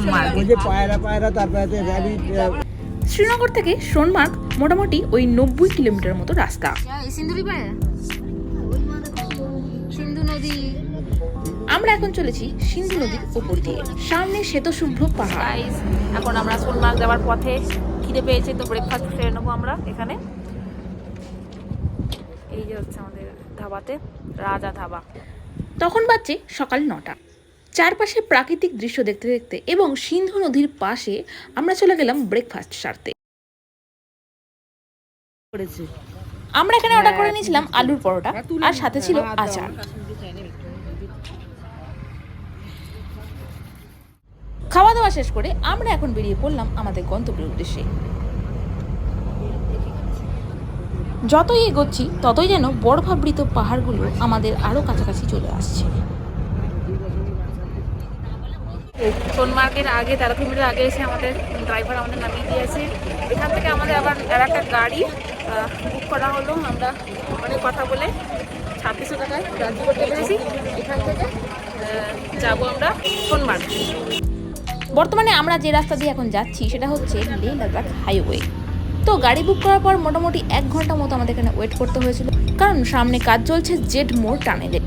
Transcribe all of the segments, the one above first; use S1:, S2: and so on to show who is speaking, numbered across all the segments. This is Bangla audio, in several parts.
S1: সোনমার্গে
S2: পায়রা পায়রা তারপরে র্যাবিট
S3: শ্রীনগর থেকে সোনমার্গ মোটামুটি ওই নব্বই কিলোমিটার মতো রাস্তা। আমরা এখন চলেছি সিন্ধু নদীর উপর দিয়ে। সামনে শ্বেতশুভ্র পাহাড়।
S1: এখন আমরা সোনমার্গ যাওয়ার পথে খিদে পেয়েছে তো ব্রেকফাস্ট খেয়ে নেব আমরা এখানে। এই যে হচ্ছে আমাদের ধাবাতে রাজা ধাবা।
S3: তখন বাজছে সকাল নটা। চারপাশে প্রাকৃতিক দৃশ্য দেখতে দেখতে এবং সিন্ধু নদীর পাশে আমরা চলে গেলাম ব্রেকফাস্ট সারতে। আমরা এখানে অর্ডার করে নিয়েছিলাম আলুর পরোটা আর সাথে ছিল আচার। খাওয়া দাওয়া শেষ করে আমরা এখন বেরিয়ে পড়লাম আমাদের গন্তব্যের উদ্দেশ্যে। যতই এগোচ্ছি ততই যেন বরফাবৃত পাহাড়গুলো আমাদের আরও কাছাকাছি চলে আসছে।
S1: সোনমার্গের আগে, তেরো কিলোমিটার আগে এসে আমাদের ড্রাইভার আমাদের নামিয়ে দিয়েছে। এখান থেকে আমাদের আবার আর একটা গাড়ি বুক করা হলো। আমরা অনেক কথা বলে ছাব্বিশশো টাকায় রাজি করতে পেরেছি। এখান থেকে যাব আমরা সোনমার্গ
S3: বর্তমানে আমরা যে রাস্তা দিয়ে এখন যাচ্ছি, সেটা হচ্ছে লে লাদাখ হাইওয়ে তো গাড়ি বুক করার পর মোটামুটি এক ঘণ্টা মতো আমাদের এখানে ওয়েট করতে হয়েছিল। কারণ সামনে কাজ চলছে জেড মোড় টানেলে।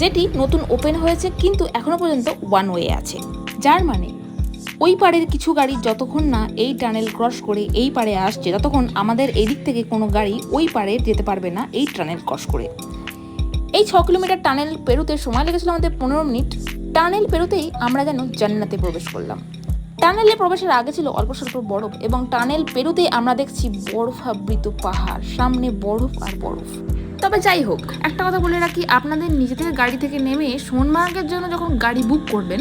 S3: যেটি নতুন ওপেন হয়েছে কিন্তু এখনও পর্যন্ত ওয়ান ওয়ে আছে। যার মানে ওই পাড়ের কিছু গাড়ি যতক্ষণ না এই টানেল ক্রস করে এই পাড়ে আসছে, ততক্ষণ আমাদের এই দিক থেকে কোনো গাড়ি ওই পাড়ে যেতে পারবে না এই টানেল ক্রস করে। এই ছ কিলোমিটার টানেল পেরোতে সময় লেগেছিল আমাদের পনেরো মিনিট। টানেল পেরোতেই আমরা যেন জান্নাতে প্রবেশ করলাম। টানেলে প্রবেশের আগে ছিল অল্প স্বল্প বরফ এবং টানেল পেরোতেই আমরা দেখছি বরফাবৃত পাহাড়, সামনে বরফ আর বরফ। তবে যাই হোক, একটা কথা বলে রাখি, আপনাদের নিজেদের গাড়ি থেকে নেমে সোনমার্গের জন্য যখন গাড়ি বুক করবেন,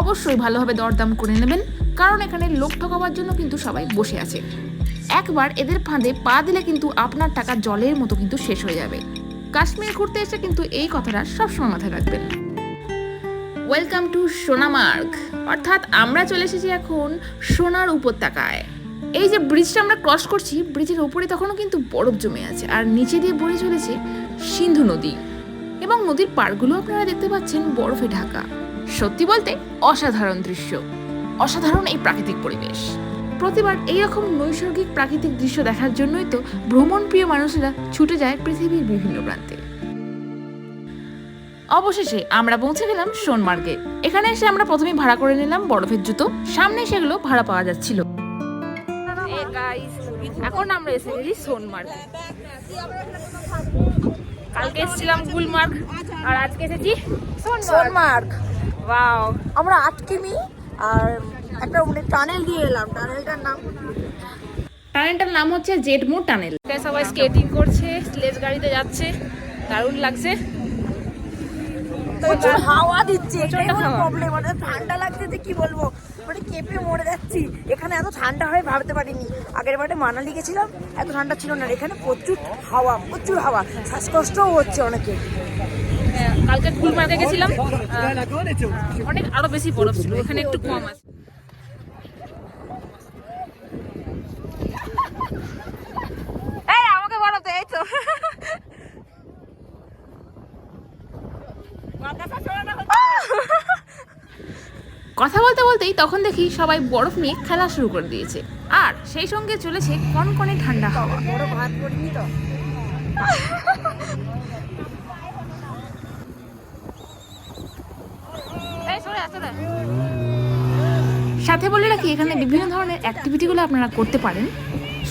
S3: অবশ্যই ভালোভাবে দরদাম করে নেবেন, কারণ এখানে লোক ঠকাবার জন্য কিন্তু সবাই বসে আছে। একবার এদের ফাঁদে পা দিলে কিন্তু আপনার টাকা জলের মতো কিন্তু শেষ হয়ে যাবে। কাশ্মীর ঘুরতে এসে কিন্তু এই কথাটা সবসময় মাথায় রাখবেন। ওয়েলকাম টু সোনামার্গ অর্থাৎ আমরা চলে এসেছি এখন সোনার উপত্যকায়। এই যে ব্রিজটা আমরা ক্রস করছি ব্রিজের উপরে তখনও কিন্তু বরফ জমে আছে। আর নিচে দিয়ে বয়ে চলেছে সিন্ধু নদী। এবং নদীর পাড়গুলো আপনারা দেখতে পাচ্ছেন বরফে ঢাকা। সত্যি বলতে অসাধারণ দৃশ্য। অসাধারণ এই প্রাকৃতিক পরিবেশ। প্রতিবার এইরকম নৈসর্গিক প্রাকৃতিক দৃশ্য দেখার জন্যই তো ভ্রমণ প্রিয় মানুষেরা ছুটে যায় পৃথিবীর বিভিন্ন প্রান্তে। অবশেষে আমরা পৌঁছে গেলাম সোনমার্গে। এখানে এসে আমরা প্রথমে ভাড়া করে নিলাম বরফের জুতো। সামনে সেগুলো ভাড়া পাওয়া যাচ্ছিল।
S1: গাইস এখন আমরা এসে গেছি সোনমার্গ কালকে এসেছিলাম গুলমার্গ আর আজকে এসেছি সোনমার্গ ওয়াও
S4: আমরা আটকিমি আর একটা মানে টানেল দিয়ে এলাম টানেলটার নাম
S3: টানেলটার নাম হচ্ছে জেডমো টানেল।
S1: সবাই স্কেটিং করছে স্লেজ গাড়িতে যাচ্ছে দারুণ লাগছে।
S4: প্রচুর হাওয়া দিচ্ছে। প্রবলেম মানে ঠান্ডা লাগছে যে কি বলব? মানে কেঁপে মরে যাচ্ছি। এখানে এত ঠান্ডা হয় ভাবতে পারিনি। আগের বারে মানালি গেছিলাম এত ঠান্ডা ছিল না। এখানে প্রচুর হাওয়া প্রচুর হাওয়া। শ্বাসকষ্টও হচ্ছে অনেকে।
S1: হ্যাঁ, কালকে গুলমার্গে গেছিলাম। আহ, অনেক আরও বেশি বরফ ছিল। এখানে একটু কম আছে। এই আমাকে বলো তো এই তো।
S3: কথা বলতে বলতেই তখন দেখি সবাই বরফ নিয়ে খেলা শুরু করে দিয়েছে। আর সেই সঙ্গে চলেছে কন কনকনে ঠান্ডা হাওয়া। সাথে বলে রাখি এখানে বিভিন্ন ধরনের অ্যাক্টিভিটিগুলো আপনারা করতে পারেন।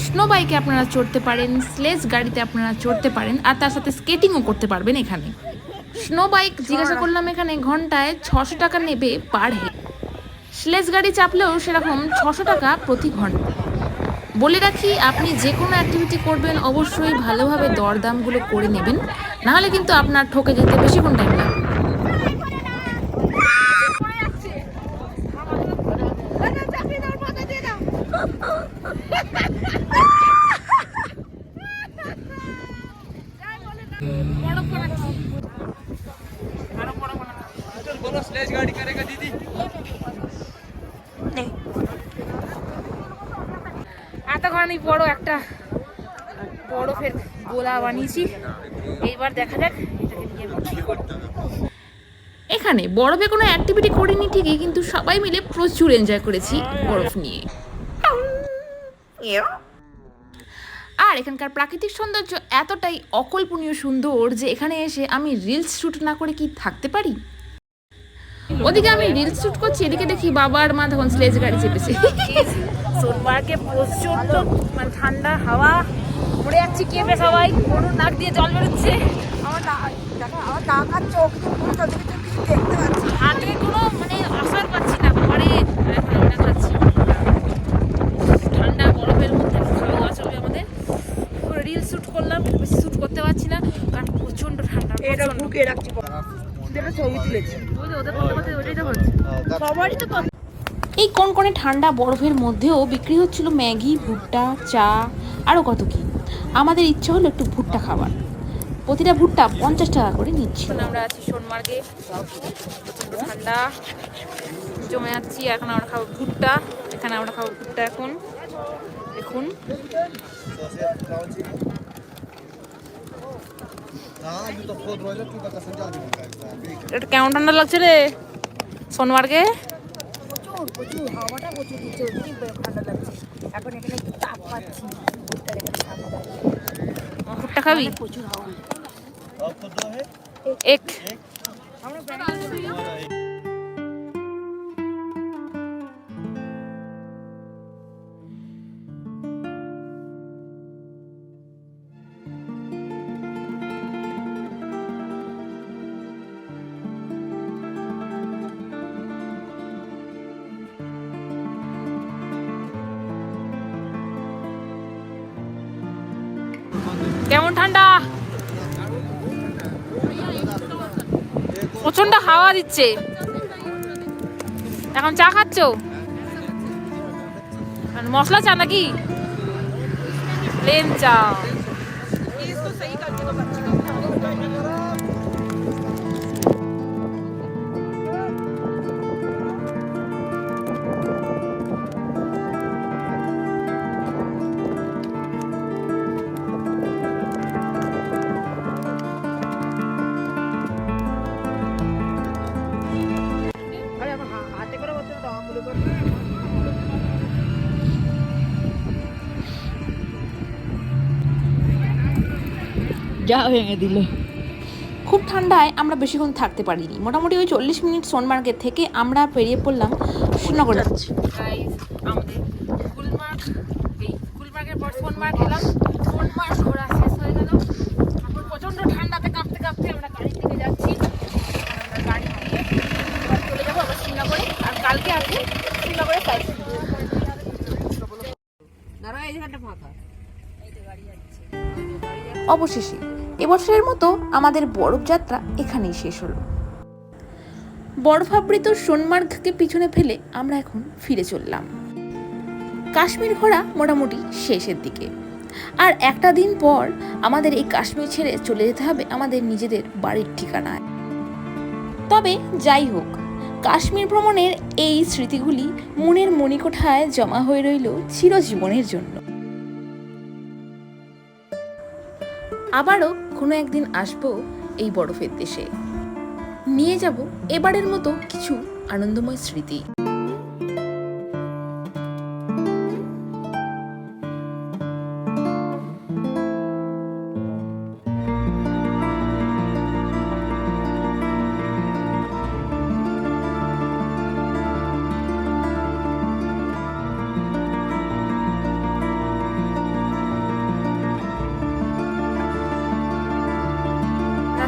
S3: স্নো বাইকে আপনারা চড়তে পারেন স্লেজ গাড়িতে আপনারা চড়তে পারেন আর তার সাথে স্কেটিংও করতে পারবেন এখানে। স্নো বাইক জিজ্ঞাসা করলাম এখানে ঘন্টায় ছশো টাকা নেবে পার হেড স্লেজ গাড়ি চাপলেও সেরকম ছশো টাকা প্রতি ঘণ্টা। বলে রাখি, আপনি যে কোনো অ্যাক্টিভিটি করবেন, অবশ্যই ভালোভাবে দরদামগুলো করে নেবেন। নাহলে কিন্তু আপনার ঠকে যেতে বেশিক্ষণ টাইম লাগবে।
S1: বরফের গোলা বানিয়েছি। এইবার দেখা যাক এটাকে নিয়ে
S3: এখানে বরফে কোনো অ্যাক্টিভিটি করিনি ঠিকই কিন্তু সবাই মিলে প্রচুর এনজয় করেছি বরফ নিয়ে। আর এখানকার প্রাকৃতিক সৌন্দর্য এতটাই অকল্পনীয় সুন্দর যে এখানে এসে আমি রিলস শ্যুট না করে কি থাকতে পারি? ওদিকে আমি রিলস শ্যুট করছি এদিকে দেখি বাবা আর মা তখন স্লেজ গাড়ি চেপেছে।
S1: সোনমার্গে প্রচণ্ড মানে ঠান্ডা হাওয়া। উড়ে যাচ্ছি কেঁপে সবাই? কোনো নাক দিয়ে জল বেরোচ্ছে।
S4: আমার দেখো আমার চোখ কিছু দেখতে পাচ্ছি
S1: হাতে কোনো মানে আসার পাচ্ছি না খাচ্ছি ঠান্ডা বরফের মধ্যে খাওয়া চলবে আমাদের। রিল শ্যুট করলাম বেশি শ্যুট করতে পারছি না কারণ প্রচণ্ড ঠান্ডা
S4: এটা
S1: প্রচণ্ড।
S4: বুকে রাখছি ছবি তুলেছি।
S1: ওই ওদের করতে করতে তো হচ্ছে
S4: সবারই তো
S3: এই কনকনে ঠান্ডা বরফের মধ্যেও বিক্রি হচ্ছিল ম্যাগি ভুট্টা চা আরও কত কি? আমাদের ইচ্ছে হলো একটু ভুট্টা খাওয়ার। প্রতিটা ভুট্টা পঞ্চাশ টাকা করে
S1: নিচ্ছি। আমরা আছি সোনমার্গে। ঠান্ডা। জমে যাচ্ছি এখন আমরা খাব ভুট্টা। এখানে আমরা খাব ভুট্টা এখন। দেখুন। এটা কেমন ঠান্ডা লাগছে রে? সোনমার্গে?
S4: প্রচুর প্রচুর হাওয়াটা প্রচুর ঠান্ডা লাগছে। এখন এখানে তাপ পাচ্ছি।
S1: ভুট্টা
S2: মানে
S1: এক। কেমন ঠান্ডা? প্রচণ্ড হাওয়া দিচ্ছে। এখন চা খাচ্ছ? মশলা চা নাকি? প্লেন চা।
S4: যা ভেঙে দিল।
S3: খুব ঠান্ডায় আমরা বেশিক্ষণ থাকতে পারিনি। মোটামুটি ওই চল্লিশ মিনিট সোনমার্গের থেকে আমরা পেরিয়ে পড়লাম শ্রীনগর যাচ্ছি
S1: আমাদের গুলমার্গ গুলমার্গের পর সোনমার্গ এলাম। সোনমার্গ ঘোরা শেষ হয়ে গেল। প্রচণ্ড ঠান্ডাতে কাঁপতে কাঁপতে আমরা গাড়ি থেকে যাচ্ছি। আমরা গাড়ি দিয়ে চলে যাব শ্রীনগরে আর কালকে আছে শ্রীনগরে
S3: অবশেষে। এবছরের মতো আমাদের বরফ যাত্রা এখানেই শেষ হলো। বরফাবৃত সোনমার্গকে পিছনে ফেলে আমরা এখন ফিরে চললাম। কাশ্মীর ঘোরা মোটামুটি শেষের দিকে। আর একটা দিন পর আমাদের এই কাশ্মীর ছেড়ে চলে যেতে হবে আমাদের নিজেদের বাড়ির ঠিকানায়। তবে যাই হোক, কাশ্মীর ভ্রমণের এই স্মৃতিগুলি মনের মণিকোঠায় জমা হয়ে রইল চিরজীবনের জন্য। আবারও কোনো একদিন আসব এই বরফের দেশে। নিয়ে যাব এবারের মতো কিছু আনন্দময় স্মৃতি।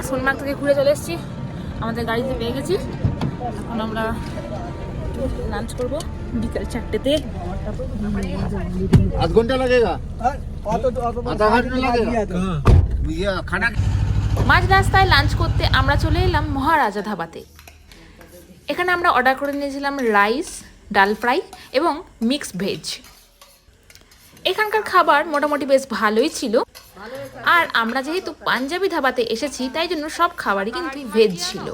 S1: সোনমার্গ থেকে ঘুরে চলে এসেছি। আমাদের গাড়িতে পেয়ে গেছি। এখন আমরা লাঞ্চ করব বিকাল চারটেতে।
S5: আধ ঘণ্টা লাগে
S3: মাঝ রাস্তায় লাঞ্চ করতে আমরা চলে এলাম মহারাজা ধাবাতে এখানে আমরা অর্ডার করে নিয়েছিলাম রাইস ডাল ফ্রাই এবং মিক্স ভেজ এখানকার খাবার মোটামুটি বেশ ভালোই ছিল। আর আমরা যেহেতু পাঞ্জাবি ধাবাতে এসেছি, তাই জন্য সব খাবারই কিন্তু ভেজ ছিল।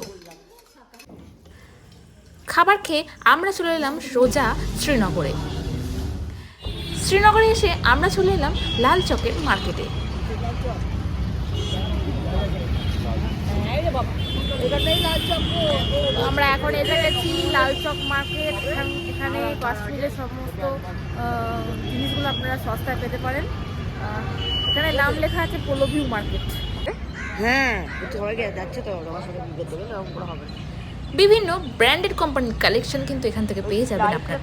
S3: খাবার খেয়ে আমরা চলে এলাম সোজা শ্রীনগরে। শ্রীনগরে এসে আমরা চলে এলাম লাল চকের মার্কেটে।
S1: আমরা এখন এসে গেছি লাল চক মার্কেট, এখান- কাশ্মীরের সমস্ত জিনিসগুলো আপনারা সস্তায় পেতে পারেন। এখানে নাম লেখা আছে পোলোভিউ মার্কেট
S4: হ্যাঁ যাচ্ছে তো আমার সাথে বিপদ দেবে এরকম করে হবে।
S3: বিভিন্ন ব্র্যান্ডেড কোম্পানির কালেকশন কিন্তু এখান থেকে পেয়ে যাবেন আপনার।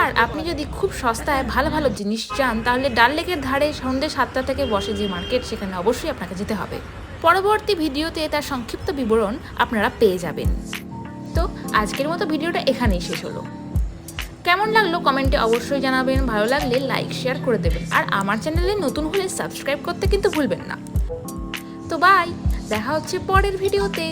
S3: আর আপনি যদি খুব সস্তায় ভালো ভালো জিনিস চান তাহলে ডাল লেকের ধারে সন্ধ্যে সাতটা থেকে বসে যে মার্কেট সেখানে অবশ্যই আপনাকে যেতে হবে। পরবর্তী ভিডিওতে তার সংক্ষিপ্ত বিবরণ আপনারা পেয়ে যাবেন। তো আজকের মতো ভিডিওটা এখানেই শেষ হলো। কেমন লাগল কমেন্টে অবশ্যই জানাবেন। ভালো লাগলে লাইক, শেয়ার করে দেবেন। আর আমার চ্যানেলে নতুন হলে সাবস্ক্রাইব করতে কিন্তু ভুলবেন না। তো বাই, দেখা হচ্ছে পরের ভিডিওতে।